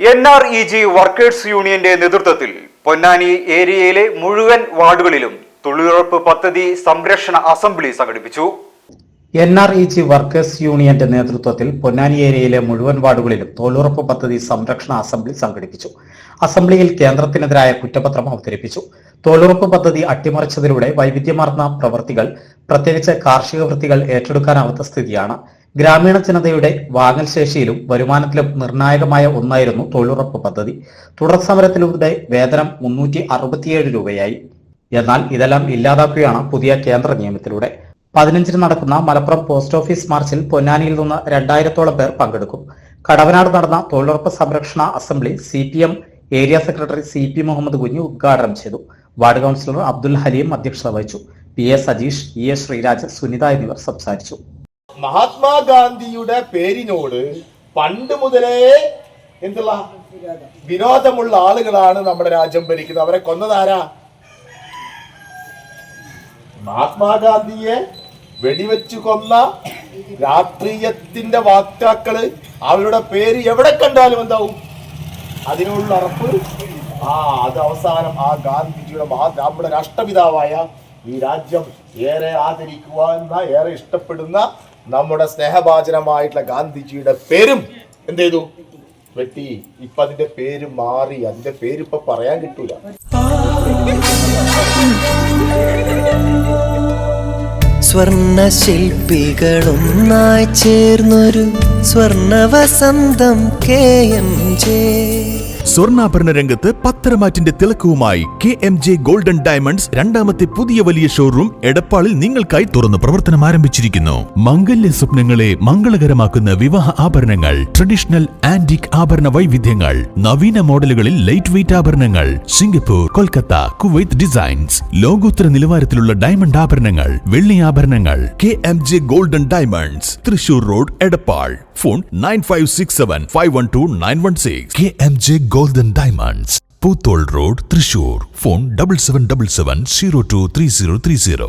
N R E G workers യൂണിയന്റെ നേതൃത്വത്തിൽ പൊന്നാനി ഏരിയയിലെ മുഴുവൻ വാർഡുകളിലും തൊഴിലുറപ്പ് പദ്ധതി സംരക്ഷണ അസംബ്ലി സംഘടിപ്പിച്ചു. N R E G workers യൂണിയന്റെ നേതൃത്വത്തിൽ പൊന്നാനി ഏരിയയിലെ മുഴുവൻ വാർഡുകളിലും തൊഴിലുറപ്പ് പദ്ധതി സംരക്ഷണ അസംബ്ലി സംഘടിപ്പിച്ചു. അസംബ്ലിയിൽ കേന്ദ്രത്തിനെതിരായ കുറ്റപത്രം അവതരിപ്പിച്ചു. തൊഴിലുറപ്പ് പദ്ധതി അട്ടിമറിച്ചതിലൂടെ വൈവിധ്യമാർന്ന പ്രവൃത്തികൾ പ്രത്യേകിച്ച് കാർഷിക വൃത്തികൾ ഏറ്റെടുക്കാനാവാത്ത സ്ഥിതിയാണ്. ഗ്രാമീണ ജനതയുടെ വാങ്ങൽ ശേഷിയിലും വരുമാനത്തിലും നിർണായകമായ ഒന്നായിരുന്നു തൊഴിലുറപ്പ് പദ്ധതി. തുടർ സമരത്തിലൂടെ വേതനം മുന്നൂറ്റി അറുപത്തിയേഴ് രൂപയായി. എന്നാൽ ഇതെല്ലാം ഇല്ലാതാക്കുകയാണ് പുതിയ കേന്ദ്ര നിയമത്തിലൂടെ. പതിനഞ്ചിന് നടക്കുന്ന മലപ്പുറം പോസ്റ്റ് ഓഫീസ് മാർച്ചിൽ പൊന്നാനിയിൽ നിന്ന് രണ്ടായിരത്തോളം പേർ പങ്കെടുക്കും. കടവനാട് നടന്ന തൊഴിലുറപ്പ് സംരക്ഷണ assembly C area secretary C P Muhammad Kunju ഉദ്ഘാടനം ചെയ്തു. വാർഡ് കൌൺസിലർ അബ്ദുൽ ഹലീം അധ്യക്ഷത വഹിച്ചു. P A Sajeesh E A Sreeraj Sunitha എന്നിവർ സംസാരിച്ചു. മഹാത്മാഗാന്ധിയുടെ പേരിനോട് പണ്ട് മുതലേ എന്തുള്ള വിനോദമുള്ള ആളുകളാണ് നമ്മുടെ രാജ്യം ഭരിക്കുന്നത്. അവരെ കൊന്നതാരാ മഹാത്മാഗാന്ധിയെ വെടിവെച്ചു കൊന്ന രാഷ്ട്രീയത്തിന്റെ വാക്താക്കൾ അവരുടെ പേര് എവിടെ കണ്ടാലും എന്താവും? അതിനുള്ള ഉറപ്പ്? ആ അത് അവസാനം ആ ഗാന്ധിജിയുടെ മഹാ നമ്മുടെ രാഷ്ട്രപിതാവായ ഈ രാജ്യം ഏറെ ആദരിക്കുവാൻ ഏറെ ഇഷ്ടപ്പെടുന്ന നമ്മുടെ സ്നേഹഭാചനമായിട്ടുള്ള ഗാന്ധിജിയുടെ പേരും എന്ത് ചെയ്തു? വെട്ടി. ഇപ്പൊ അതിന്റെ പേര് മാറി. അതിന്റെ പേര് ഇപ്പൊ പറയാൻ കിട്ടൂല. സ്വർണ ശില്പികളൊന്നായി ചേർന്നൊരു സ്വർണ വസന്തം കെ എം ജെ. സ്വർണാഭരണ രംഗത്ത് പത്തരമാറ്റിന്റെ തിളക്കവുമായി K M J golden diamonds രണ്ടാമത്തെ പുതിയ വലിയ ഷോറൂം എടപ്പാളിൽ നിങ്ങൾക്കായി തുറന്ന് പ്രവർത്തനം ആരംഭിച്ചിരിക്കുന്നു. മംഗല്യ സ്വപ്നങ്ങളെ മംഗളകരമാക്കുന്ന വിവാഹ ആഭരണങ്ങൾ ട്രഡീഷണൽ ആന്റിക് ആഭരണ വൈവിധ്യങ്ങൾ നവീന മോഡലുകളിൽ ലൈറ്റ് വെയിറ്റ് ആഭരണങ്ങൾ സിംഗപ്പൂർ കൊൽക്കത്ത കുവൈത്ത് ഡിസൈൻസ് ലോകോത്തര നിലവാരത്തിലുള്ള ഡയമണ്ട് ആഭരണങ്ങൾ വെള്ളി ആഭരണങ്ങൾ. K M J golden diamonds Thrissur road Edappal. Phone nine five six seven five one two nine one six. K M J golden diamonds Poothole road Thrissur. Phone double seven double seven zero two three zero three zero.